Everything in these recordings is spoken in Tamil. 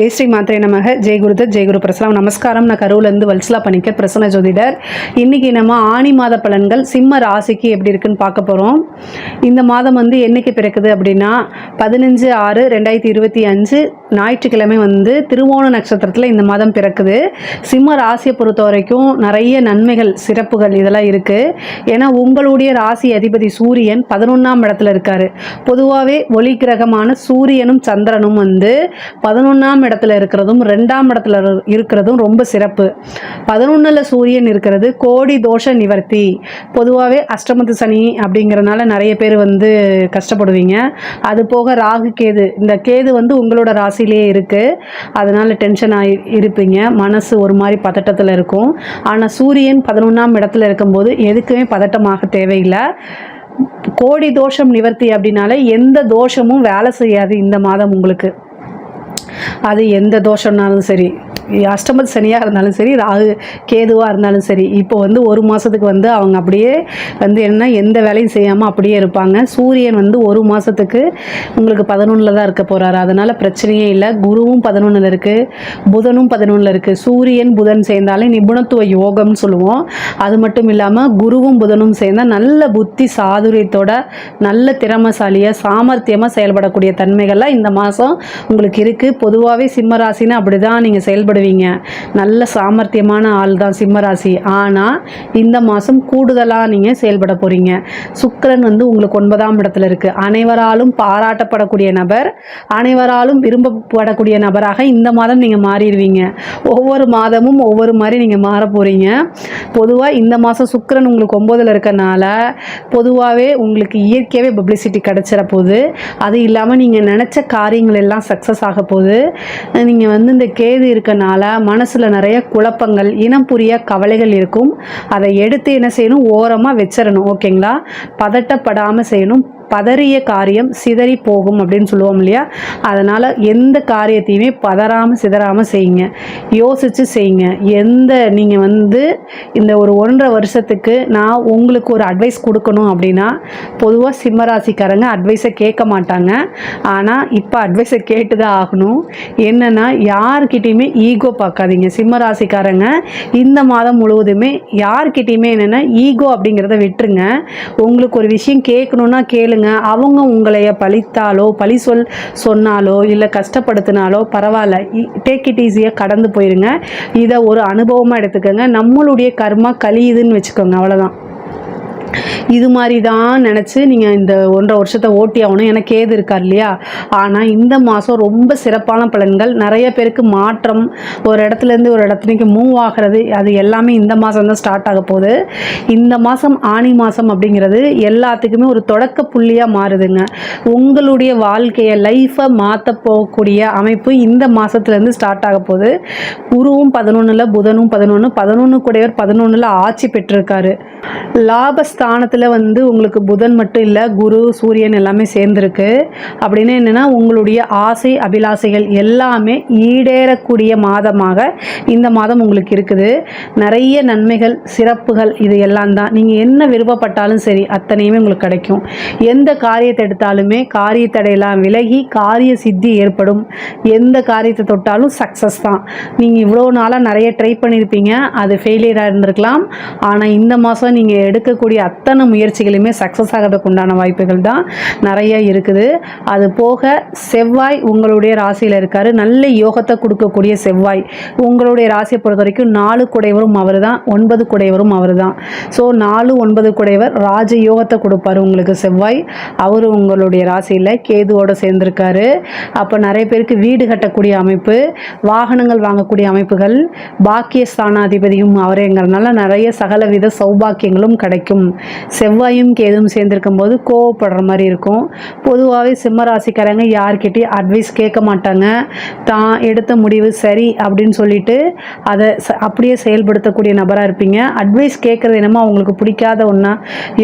ஜெய் ஸ்ரீ மாத்திரை நமக. ஜெய் குருதத் ஜெய் குரு பிரசலாம். நமஸ்காரம். நான் கருவிலேருந்து வல்சலா பண்ணிக்க பிரசன்ன ஜோதிடர். இன்னைக்கு நம்ம ஆணி மாத பலன்கள் சிம்ம ராசிக்கு எப்படி இருக்குன்னு பார்க்க போகிறோம் இந்த மாதம் வந்து என்னைக்கு பிறக்குது அப்படின்னா பதினஞ்சு ஆறு ரெண்டாயிரத்தி இருபத்தி அஞ்சு ஞாயிற்றுக்கிழமை வந்து திருவோண நட்சத்திரத்தில் இந்த மாதம் பிறக்குது. சிம்ம ராசியை பொறுத்த வரைக்கும் நிறைய நன்மைகள் சிறப்புகள் இதெல்லாம் இருக்குது ஏன்னா உங்களுடைய ராசி அதிபதி சூரியன் பதினொன்றாம் இடத்துல இருக்கார். பொதுவாகவே ஒளி கிரகமான சூரியனும் சந்திரனும் வந்து பதினொன்றாம் இடத்துல இருக்கிறதும் ரெண்டாம் இடத்துல இருக்கிறதும் ரொம்ப சிறப்பு. பதினொன்றில் சூரியன் இருக்கிறது கோடி தோஷ நிவர்த்தி. பொதுவாகவே அஷ்டமத்து சனி அப்படிங்கிறனால நிறைய பேர் வந்து கஷ்டப்படுவீங்க. அது போக ராகு கேது இந்த கேது வந்து உங்களோட ராசியிலே இருக்குது அதனால் டென்ஷன் ஆகி இருப்பீங்க. மனசு ஒரு மாதிரி பதட்டத்தில் இருக்கும். ஆனால் சூரியன் பதினொன்றாம் இடத்துல இருக்கும்போது எதுக்குமே பதட்டமாக தேவையில்லை. கோடி தோஷம் நிவர்த்தி அப்படின்னாலே எந்த தோஷமும் வேலை செய்யாது இந்த மாதம் உங்களுக்கு. அது எந்த தோஷம்னாலும் சரி. அஷ்டமத் சனியாக இருந்தாலும் சரி ராகு கேதுவாக இருந்தாலும் சரி இப்போ வந்து ஒரு மாதத்துக்கு வந்து அவங்க அப்படியே வந்து என்ன எந்த வேலையும் செய்யாமல் அப்படியே இருப்பாங்க. சூரியன் வந்து ஒரு மாதத்துக்கு உங்களுக்கு பதினொன்றில் தான் இருக்க போகிறாரு அதனால் பிரச்சனையே இல்லை. குருவும் பதினொன்றில் இருக்குது புதனும் பதினொன்றில் இருக்குது சூரியன் புதன் சேர்ந்தாலே நிபுணத்துவ யோகம்னு சொல்லுவோம். அது மட்டும் இல்லாமல் குருவும் புதனும் சேர்ந்தால் நல்ல புத்தி சாதுரியத்தோட நல்ல திறமசாலியாக சாமர்த்தியமாக செயல்படக்கூடிய தன்மைகள்லாம் இந்த மாதம் உங்களுக்கு இருக்குது பொதுவாகவே சிம்மராசின்னு அப்படி தான் நீங்கள் செயல்படுவீங்க நல்ல சாமர்த்தியமான ஆள் தான் சிம்மராசி. ஆனால் இந்த மாதம் கூடுதலாக நீங்கள் செயல்பட போகிறீங்க சுக்கரன் வந்து உங்களுக்கு ஒன்பதாம் இடத்துல இருக்குது அனைவராலும் பாராட்டப்படக்கூடிய நபர் அனைவராலும் விரும்பப்படக்கூடிய நபராக இந்த மாதம் நீங்கள் மாறிடுவீங்க. ஒவ்வொரு மாதமும் ஒவ்வொரு மாதிரி நீங்கள் மாற போகிறீங்க பொதுவாக இந்த மாதம் சுக்கரன் உங்களுக்கு ஒம்போதில் இருக்கனால பொதுவாகவே உங்களுக்கு இயற்கையாகவே பப்ளிசிட்டி கிடச்சிட போகுது அது இல்லாமல் நீங்கள் நினச்ச காரியங்கள் எல்லாம் சக்ஸஸ் ஆக போகுது நீங்கள் வந்து இந்த கேது இருக்கிறதுனால மனசில் நிறைய குழப்பங்கள் இனம் புரிய கவலைகள் இருக்கும். அதை எடுத்து என்ன செய்யணும்? ஓரமாக வச்சிடணும். ஓகேங்களா? பதட்டப்படாமல் செய்யணும். பதறிய காரியம் சிதறி போகும் அப்படின்னு சொல்லுவோம் இல்லையா? அதனால் எந்த காரியத்தையுமே பதறாமல் சிதறாமல் செய்யுங்க. யோசித்து செய்யுங்க. எந்த நீங்கள் வந்து இந்த ஒரு ஒன்றரை வருஷத்துக்கு நான் உங்களுக்கு ஒரு அட்வைஸ் கொடுக்கணும் அப்படின்னா பொதுவாக சிம்மராசிக்காரங்க அட்வைஸை கேட்க மாட்டாங்க. ஆனால் இப்போ அட்வைஸை கேட்டு தான் ஆகணும். என்னென்னா யார்கிட்டையுமே ஈகோ பார்க்காதீங்க. சிம்மராசிக்காரங்க இந்த மாதம் முழுவதுமே யார்கிட்டையுமே என்னென்னா ஈகோ அப்படிங்கிறத விட்டுருங்க. உங்களுக்கு ஒரு விஷயம் கேட்கணுன்னா கேளுங்க. அவங்க உங்களைய பழித்தாலோ பழி சொல் சொன்னாலோ இல்லை கஷ்டப்படுத்தினாலோ பரவாயில்ல. டேக் இட் ஈஸியாக கடந்து போயிருங்க. இதை ஒரு அனுபவமாக எடுத்துக்கோங்க. நம்மளுடைய கர்மா கழியுதுன்னு வச்சுக்கோங்க. அவ்வளோதான் இது மாதிரி தான் நினச்சி நீங்கள் இந்த ஒன்றரை வருஷத்தை ஓட்டி ஆகணும். ஏன்னா கேது இருக்கார் இல்லையா? ஆனால் இந்த மாதம் ரொம்ப சிறப்பான பலன்கள். நிறைய பேருக்கு மாற்றம் ஒரு இடத்துலேருந்து ஒரு இடத்துக்கு மூவ் ஆகிறது அது எல்லாமே இந்த மாதம் தான் ஸ்டார்ட் ஆக போகுது. இந்த மாதம் ஆணி மாதம் அப்படிங்கிறது எல்லாத்துக்குமே ஒரு தொடக்க புள்ளியாக மாறுதுங்க. உங்களுடைய வாழ்க்கையை லைஃப்பை மாற்ற போகக்கூடிய அமைப்பு இந்த மாதத்துலேருந்து ஸ்டார்ட் ஆக போகுது. குருவும் பதினொன்றில் புதனும் பதினொன்று பதினொன்று கூடையவர் பதினொன்றில் ஆட்சி பெற்றிருக்காரு. ஸ்தானத்தில் வந்து உங்களுக்கு புதன் மட்டும் இல்லை குரு சூரியன் எல்லாமே சேர்ந்துருக்கு. அப்படின்னு என்னென்னா உங்களுடைய ஆசை அபிலாசைகள் எல்லாமே ஈடேறக்கூடிய மாதமாக இந்த மாதம் உங்களுக்கு இருக்குது. நிறைய நன்மைகள் சிறப்புகள் இது எல்லாம் தான். நீங்கள் என்ன விருப்பப்பட்டாலும் சரி அத்தனையுமே உங்களுக்கு கிடைக்கும். எந்த காரியத்தை எடுத்தாலுமே காரியத்தடையெல்லாம் விலகி காரிய சித்தி ஏற்படும். எந்த காரியத்தை தொட்டாலும் சக்ஸஸ் தான். நீங்கள் இவ்வளோ நாளாக நிறைய ட்ரை பண்ணியிருப்பீங்க அது ஃபெயிலியராக இருந்திருக்கலாம். ஆனால் இந்த மாதம் நீங்கள் எடுக்கக்கூடிய அத்தனை முயற்சிகளுமே சக்ஸஸ் ஆகிறதுக்கு உண்டான வாய்ப்புகள் தான் நிறைய இருக்குது. அது போக செவ்வாய் உங்களுடைய ராசியில் இருக்கார். நல்ல யோகத்தை கொடுக்கக்கூடிய செவ்வாய் உங்களுடைய ராசியை பொறுத்த வரைக்கும் நாலு குடைவரும் அவர் தான் ஒன்பது குடைவரும் அவர் தான் ஸோ நாலு ஒன்பது குடைவர் ராஜ யோகத்தை கொடுப்பார் உங்களுக்கு செவ்வாய். அவர் உங்களுடைய ராசியில் கேதுவோடு சேர்ந்திருக்காரு. அப்போ நிறைய பேருக்கு வீடு கட்டக்கூடிய அமைப்பு வாகனங்கள் வாங்கக்கூடிய அமைப்புகள் பாக்கிய ஸ்தானாதிபதியும் அவரேங்கிறதுனால நிறைய சகலவித சௌபாக்கியங்களும் கிடைக்கும். செவ்வாயும் கேதும் சேர்ந்திருக்கும் போது கோவப்படுற மாதிரி இருக்கும். பொதுவாகவே சிம்மராசிக்காரங்க யார்கிட்டையும் அட்வைஸ் கேட்க மாட்டாங்க. தான் எடுத்த முடிவு சரி அப்படின்னு சொல்லிட்டு அதை அப்படியே செயல்படுத்தக்கூடிய நபராக இருப்பீங்க. அட்வைஸ் கேட்குறது என்னமோ அவங்களுக்கு பிடிக்காத ஒன்றா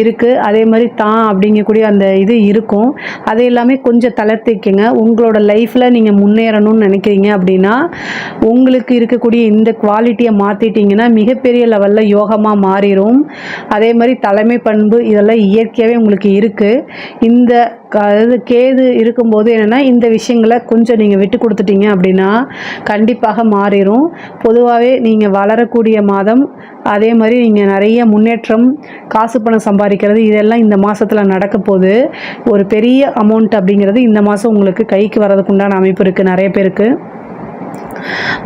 இருக்குது அதே மாதிரி தான் அப்படிங்கக்கூடிய அந்த இது இருக்கும். அது எல்லாமே கொஞ்சம் தளர்த்திக்கங்க உங்களோட லைஃப்பில் நீங்கள் முன்னேறணும்னு நினைக்கிறீங்க அப்படின்னா உங்களுக்கு இருக்கக்கூடிய இந்த குவாலிட்டியை மாற்றிட்டீங்கன்னா மிகப்பெரிய லெவலில் யோகமாக மாறிடும் அதே மாதிரி தலை தலைமை பண்பு இதெல்லாம் இயற்கையாகவே உங்களுக்கு இருக்குது இந்த அதாவது கேது இருக்கும்போது என்னென்னா இந்த விஷயங்களை கொஞ்சம் நீங்கள் விட்டு கொடுத்துட்டீங்க அப்படின்னா கண்டிப்பாக மாறிடும் பொதுவாகவே நீங்கள் வளரக்கூடிய மாதம் அதே மாதிரி நீங்கள் நிறைய முன்னேற்றம் காசு பணம் சம்பாதிக்கிறது இதெல்லாம் இந்த மாதத்தில் நடக்க போகுது. ஒரு பெரிய அமௌண்ட் அப்படிங்கிறது இந்த மாதம் உங்களுக்கு கைக்கு வர்றதுக்கு உண்டான அமைப்பு இருக்குது நிறைய பேருக்கு.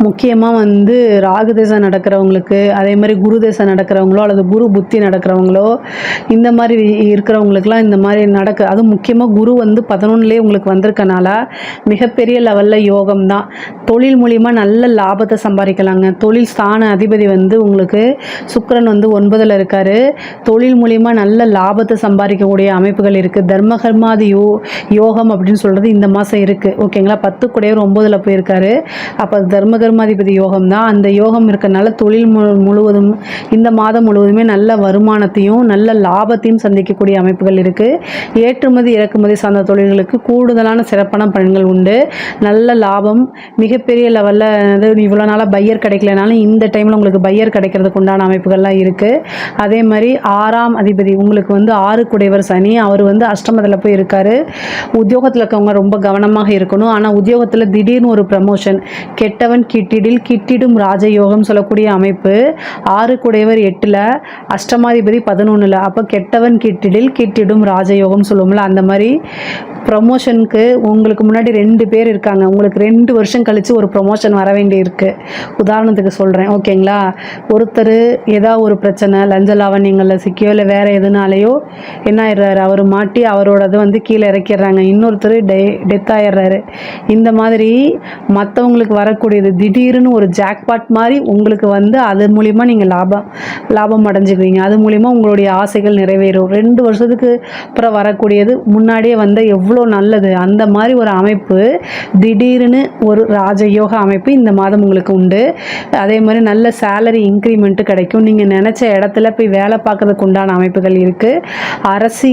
முக்கியமாக வந்து ராகு தசை நடக்கிறவங்களுக்கு அதே மாதிரி குரு தசை நடக்கிறவங்களோ அல்லது குரு புத்தி நடக்கிறவங்களோ இந்த மாதிரி இருக்கிறவங்களுக்குலாம் இந்த மாதிரி நடக்க அதுவும் முக்கியமாக குரு வந்து பதினொன்றுலேயே உங்களுக்கு வந்திருக்கனால மிகப்பெரிய லெவலில் யோகம் தான். தொழில் மூலியமாக நல்ல லாபத்தை சம்பாதிக்கலாங்க. தொழில் ஸ்தான அதிபதி வந்து உங்களுக்கு சுக்கரன் வந்து ஒன்பதில் இருக்கார். தொழில் மூலியமாக நல்ல லாபத்தை சம்பாதிக்கக்கூடிய அமைப்புகள் இருக்குது தர்மகர்மாதி யோ யோகம் அப்படின்னு சொல்கிறது இந்த மாதம் இருக்குது ஓகேங்களா? பத்து கூடையவர் ஒம்பதில் போயிருக்காரு. அப்போ தர்மகர்மாதிபதி யோகம் தான் அந்த யோகம் இருக்கிறனால தொழில் மு முழுவதும் இந்த மாதம் முழுவதுமே நல்ல வருமானத்தையும் நல்ல லாபத்தையும் சந்திக்கக்கூடிய அமைப்புகள் இருக்குது ஏற்றுமதி இறக்குமதி சார்ந்த தொழில்களுக்கு கூடுதலான சிறப்பான பலன்கள் உண்டு. நல்ல லாபம் மிகப்பெரிய லெவலில் அது இவ்வளோ நாளாக பையர் கிடைக்கலனாலும் இந்த டைமில் உங்களுக்கு பையர் கிடைக்கிறதுக்கு உண்டான அமைப்புகள்லாம் இருக்குது அதே மாதிரி ஆறாம் அதிபதி உங்களுக்கு வந்து ஆறு குடைவர் சனி அவர் வந்து அஷ்டமத்தில் போய் இருக்காரு. உத்தியோகத்தில் இருக்கவங்க ரொம்ப கவனமாக இருக்கணும். ஆனால் உத்தியோகத்தில் திடீர்னு ஒரு ப்ரமோஷன் கெட்டவன் கிட்டிடில் கிட்டிடும் ராஜயோகம் சொல்லக்கூடிய அமைப்பு. ஆறு குடையவர் எட்டில் அஷ்டமாதிபதி பதினொன்றில் அப்போ கெட்டவன் கிட்டிடில் கிட்டிடும் ராஜயோகம் சொல்லுவோம்ல அந்த மாதிரி ப்ரமோஷனுக்கு உங்களுக்கு முன்னாடி ரெண்டு பேர் இருக்காங்க. உங்களுக்கு ரெண்டு வருஷம் கழித்து ஒரு ப்ரொமோஷன் வர வேண்டியிருக்கு. உதாரணத்துக்கு சொல்கிறேன் ஓகேங்களா? ஒருத்தர் ஏதோ ஒரு பிரச்சனை லஞ்ச லாவண்யங்களில் சிக்கியோ இல்லை வேறு எதுனாலையோ என்ன ஆயிடுறாரு? அவர் மாட்டி அவரோடது வந்து கீழே இறக்கிடுறாங்க. இன்னொருத்தர் டெ டெத் ஆயிடுறாரு. இந்த மாதிரி மற்றவங்களுக்கு வர வரக்கூடியது திடீர்னு ஒரு ஜாக்பாட் மாதிரி உங்களுக்கு வந்து அது மூலிமா நீங்கள் லாபம் லாபம் அடைஞ்சிக்குவீங்க. அது மூலிமா உங்களுடைய ஆசைகள் நிறைவேறும். ரெண்டு வருஷத்துக்கு அப்புறம் வரக்கூடியது. முன்னாடியே வந்த எவ்வளோ நல்லது. அந்த மாதிரி ஒரு அமைப்பு திடீர்னு ஒரு ராஜயோக அமைப்பு இந்த மாதம் உங்களுக்கு உண்டு. அதே மாதிரி நல்ல சேலரி இன்க்ரிமெண்ட்டு கிடைக்கும். நீங்கள் நினச்ச இடத்துல போய் வேலை பார்க்கறதுக்கு உண்டான அமைப்புகள் இருக்குது அரசி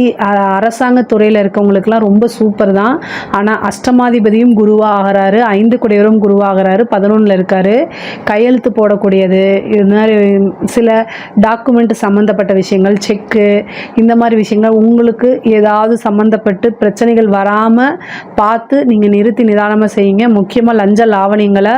அரசாங்க துறையில் இருக்கவங்களுக்குலாம் ரொம்ப சூப்பர் தான். ஆனால் அஷ்டமாதிபதியும் குருவாகிறாரு ஐந்து குடையரும் குருவாகிறாரு பதினொன்றில் இருக்காரு. கையெழுத்து போடக்கூடியது இது மாதிரி சில டாக்குமெண்ட் சம்மந்தப்பட்ட விஷயங்கள் செக்கு இந்த மாதிரி விஷயங்கள் உங்களுக்கு ஏதாவது சம்மந்தப்பட்டு பிரச்சனைகள் வராமல் பார்த்து நீங்கள் நிறுத்தி நிதானமாக செய்யுங்க. முக்கியமாக லஞ்ச லாவணியங்களை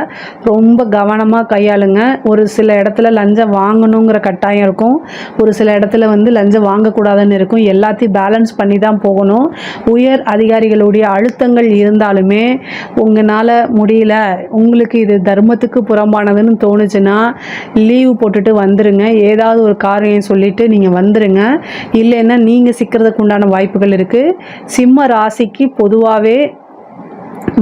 ரொம்ப கவனமாக கையாளுங்க. ஒரு சில இடத்துல லஞ்சம் வாங்கணுங்கிற கட்டாயம் இருக்கும். ஒரு சில இடத்துல வந்து லஞ்சம் வாங்கக்கூடாதுன்னு இருக்கும். எல்லாத்தையும் பேலன்ஸ் பண்ணி தான் போகணும். உயர் அதிகாரிகளுடைய அழுத்தங்கள் இருந்தாலுமே உங்களால் முடியல. உங்களுக்கு இது தர்மத்துக்கு புறம்பானதுன்னு தோணுச்சுன்னா லீவு போட்டுட்டு வந்துடுங்க ஏதாவது ஒரு காரியம் சொல்லிட்டு நீங்கள் வந்துடுங்க இல்லைன்னா நீங்கள் சிக்கிறதுக்கு உண்டான வாய்ப்புகள் இருக்குது சிம்ம ராசிக்கு பொதுவாகவே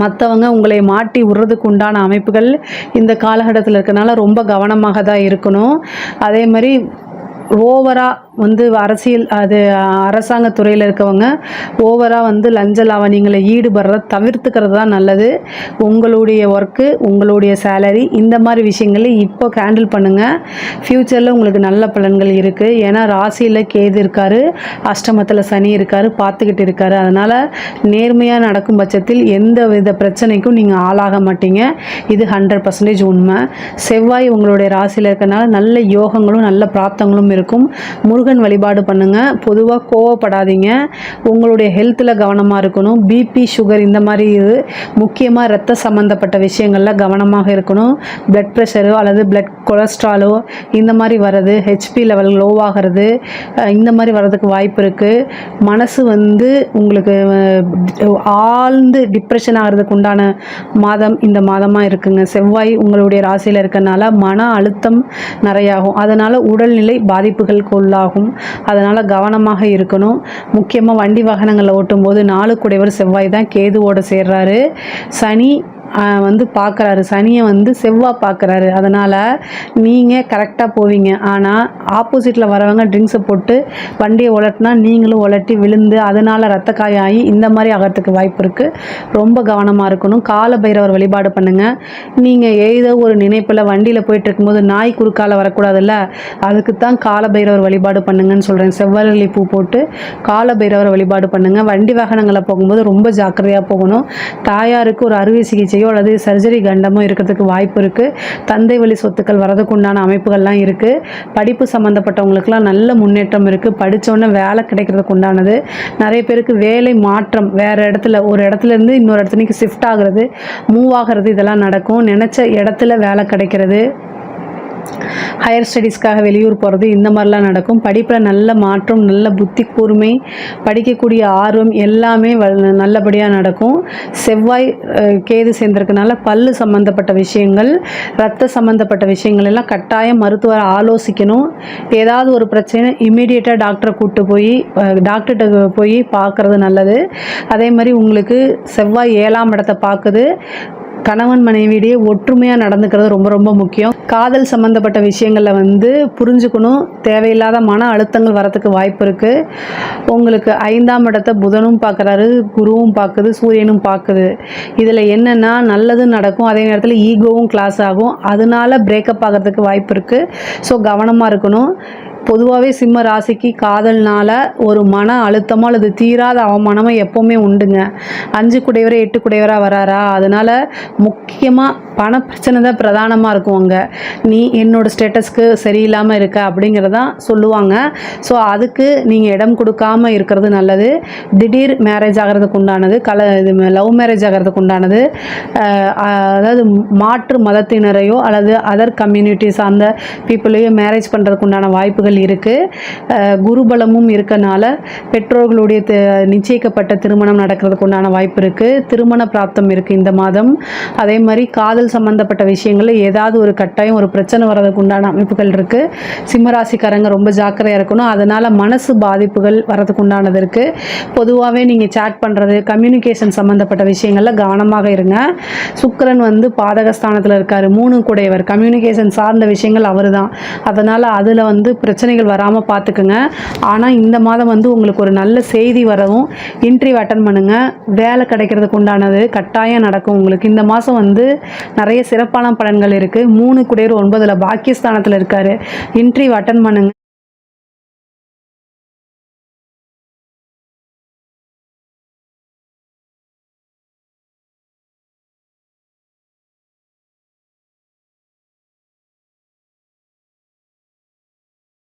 மற்றவங்க உங்களை மாட்டி விடுறதுக்கு உண்டான அமைப்புகள் இந்த காலகட்டத்தில் இருக்கனால ரொம்ப கவனமாக தான் இருக்கணும். அதே மாதிரி ஓவராக வந்து அரசியல் அது அரசாங்க துறையில் இருக்கவங்க ஓவராக வந்து லஞ்ச லாவணிங்களை ஈடுபடுறத தவிர்த்துக்கிறது தான் நல்லது. உங்களுடைய ஒர்க்கு உங்களுடைய சேலரி இந்த மாதிரி விஷயங்களை இப்போ ஹேண்டில் பண்ணுங்கள் ஃப்யூச்சரில் உங்களுக்கு நல்ல பலன்கள் இருக்குது ஏன்னா ராசியில் கேது இருக்கார் அஷ்டமத்தில் சனி இருக்கார் பார்த்துக்கிட்டு இருக்கார். அதனால் நேர்மையாக நடக்கும் பட்சத்தில் எந்த வித பிரச்சனைக்கும் நீங்கள் ஆளாக மாட்டீங்க. இது ஹண்ட்ரட் பர்சன்டேஜ் உண்மை. செவ்வாய் உங்களுடைய ராசியில் இருக்கனால நல்ல யோகங்களும் நல்ல பிராப்தங்களும் இருக்கும். முருகன் வழிபாடு பண்ணுங்கள் பொதுவாக கோவப்படாதீங்க. உங்களுடைய ஹெல்த்தில் கவனமாக இருக்கணும். பிபி சுகர் இந்த மாதிரி இது முக்கியமாக ரத்த சம்மந்தப்பட்ட விஷயங்களில் கவனமாக இருக்கணும். பிளட் ப்ரெஷரோ அல்லது பிளட் கொலஸ்ட்ராலோ இந்த மாதிரி வர்றது ஹெச்பி லெவல் லோவாகிறது இந்த மாதிரி வர்றதுக்கு வாய்ப்பு இருக்குது மனசு வந்து உங்களுக்கு ஆழ்ந்து டிப்ரெஷன் ஆகிறதுக்கு உண்டான மாதம் இந்த மாதமாக இருக்குங்க. செவ்வாய் உங்களுடைய ராசியில் இருக்கறனால மன அழுத்தம் நிறையாகும். அதனால் உடல்நிலை பாதிப்புகளுக்கு உள்ளாகும். அதனால் கவனமாக இருக்கணும். முக்கியமாக வண்டி வாகனங்களில் ஓட்டும்போது நாலு குடைவர் செவ்வாய் தான் கேதுவோடு சேர்றாரு. சனி வந்து பார்க்குறாரு சனியை வந்து செவ்வாய் பார்க்குறாரு அதனால் நீங்கள் கரெக்டாக போவீங்க. ஆனால் ஆப்போசிட்டில் வரவங்க ட்ரிங்க்ஸை போட்டு வண்டியை உலட்டினா நீங்களும் உலட்டி விழுந்து அதனால் ரத்த காயாகி இந்த மாதிரி ஆகிறதுக்கு வாய்ப்பு இருக்குது ரொம்ப கவனமாக இருக்கணும். கால பைரவர் வழிபாடு பண்ணுங்கள் நீங்கள் ஏதோ ஒரு நினைப்பில் வண்டியில் போயிட்டு இருக்கும்போது நாய் குறுக்கால வரக்கூடாதுல்ல? அதுக்கு தான் கால பைரவர் வழிபாடு பண்ணுங்கன்னு சொல்கிறேன் செவ்வரளி பூ போட்டு கால பைரவர் வழிபாடு பண்ணுங்கள் வண்டி வாகனங்களில் போகும்போது ரொம்ப ஜாக்கிரதையாக போகணும். தாயாருக்கு ஒரு அறுவை சிகிச்சை தசையோ அல்லது சர்ஜரி கண்டமோ இருக்கிறதுக்கு வாய்ப்பு இருக்குது தந்தை வழி சொத்துக்கள் வரதுக்கு உண்டான அமைப்புகள்லாம் இருக்குது படிப்பு சம்மந்தப்பட்டவங்களுக்குலாம் நல்ல முன்னேற்றம் இருக்குது படித்தோன்னே வேலை கிடைக்கிறதுக்கு உண்டானது. நிறைய பேருக்கு வேலை மாற்றம் வேறு இடத்துல ஒரு இடத்துல இருந்து இன்னொரு இடத்துக்கு ஷிஃப்ட் ஆகுறது மூவ் ஆகிறது இதெல்லாம் நடக்கும். நினச்ச இடத்துல வேலை கிடைக்கிறது. ஹையர் ஸ்டடீஸ்க்காக வெளியூர் போகிறது இந்த மாதிரிலாம் நடக்கும். படிப்பில் நல்ல மாற்றம் நல்ல புத்தி கூர்மை படிக்கக்கூடிய ஆர்வம் எல்லாமே வ- நல்லபடியாக நடக்கும். செவ்வாய் கேது சேர்ந்திருக்கனால பல்லு சம்மந்தப்பட்ட விஷயங்கள் ரத்த சம்மந்தப்பட்ட விஷயங்கள் எல்லாம் கட்டாயம் மருத்துவரை ஆலோசிக்கணும். ஏதாவது ஒரு பிரச்சனை இம்மிடியேட்டாக டாக்டரை கூப்பிட்டு போய் டாக்டர்கிட்ட போய் பார்க்குறது நல்லது. அதே மாதிரி உங்களுக்கு செவ்வாய் ஏழாம் இடத்தை பார்க்குது. கணவன் மனைவியிடையே ஒற்றுமையாக நடந்துக்கிறது ரொம்ப ரொம்ப முக்கியம். காதல் சம்மந்தப்பட்ட விஷயங்களில் வந்து புரிஞ்சுக்கணும். தேவையில்லாத மன அழுத்தங்கள் வரத்துக்கு வாய்ப்பு இருக்குது உங்களுக்கு ஐந்தாம் இடத்த புதனும் பார்க்குறாரு குருவும் பார்க்குது சூரியனும் பார்க்குது. இதில் என்னென்னா நல்லது நடக்கும். அதே நேரத்தில் ஈகோவும் கிளாஸ் ஆகும். அதனால பிரேக்கப் ஆகிறதுக்கு வாய்ப்பு இருக்குது ஸோ கவனமாக இருக்கணும். பொதுவாகவே சிம்ம ராசிக்கு காதல்னால ஒரு மன அழுத்தமோ அல்லது தீராத அவமானமோ எப்போவுமே உண்டுங்க. அஞ்சு குடையவரை எட்டு குடையவராக வராரா? அதனால் முக்கியமாக பண பிரச்சனை தான் பிரதானமாக இருக்கும் அங்கே நீ என்னோட ஸ்டேட்டஸ்க்கு சரியில்லாமல் இருக்க அப்படிங்கிறதான் சொல்லுவாங்க. ஸோ அதுக்கு நீங்கள் இடம் கொடுக்காம இருக்கிறது நல்லது. திடீர் மேரேஜ் ஆகிறதுக்கு உண்டானது கல இது லவ் மேரேஜ் ஆகிறதுக்கு உண்டானது அதாவது மாற்று மதத்தினரையோ அல்லது அதர் கம்யூனிட்டி சார்ந்த பீப்புளையோ மேரேஜ் பண்ணுறதுக்கு உண்டான வாய்ப்புகள் இருக்குது குருபலமும் இருக்கனால பெற்றோர்களுடைய நிச்சயிக்கப்பட்ட திருமணம் நடக்கிறதுக்கு உண்டான வாய்ப்பு இருக்குது திருமண பிராப்தம் இருக்குது இந்த மாதம். அதே மாதிரி காதல் சம்மந்தப்பட்ட விஷயங்களில் ஏதாவது ஒரு கட்டாயம் ஒரு பிரச்சனை வர்றதுக்கு உண்டான அமைப்புகள் இருக்குது சிம்மராசிக்காரங்க ரொம்ப ஜாக்கிரதையாக இருக்கணும். அதனால் மனசு பாதிப்புகள் வரதுக்கு உண்டானது இருக்குது பொதுவாகவே நீங்கள் சேட் பண்ணுறது கம்யூனிகேஷன் சம்மந்தப்பட்ட விஷயங்களில் கவனமாக இருங்க. சுக்கரன் வந்து பாதகஸ்தானத்தில் இருக்கார். மூணு கூடையவர். கம்யூனிகேஷன் சார்ந்த விஷயங்கள் அவர் தான் அதனால் அதில் வந்து பிரச்சனை பிரச்சனைகள் வராமல் பார்த்துக்குங்க ஆனால் இந்த மாதம் வந்து உங்களுக்கு ஒரு நல்ல செய்தி வரவும் இன்டர்வியூ அட்டன் பண்ணுங்கள் வேலை கிடைக்கிறதுக்கு உண்டானது கட்டாயம் நடக்கும். உங்களுக்கு இந்த மாதம் வந்து நிறைய சிறப்பான பலன்கள் இருக்குது மூணு குடையர் ஒன்பதில் பாக்கியஸ்தானத்தில் இருக்கார். இன்டர்வியூ அட்டன் பண்ணுங்கள்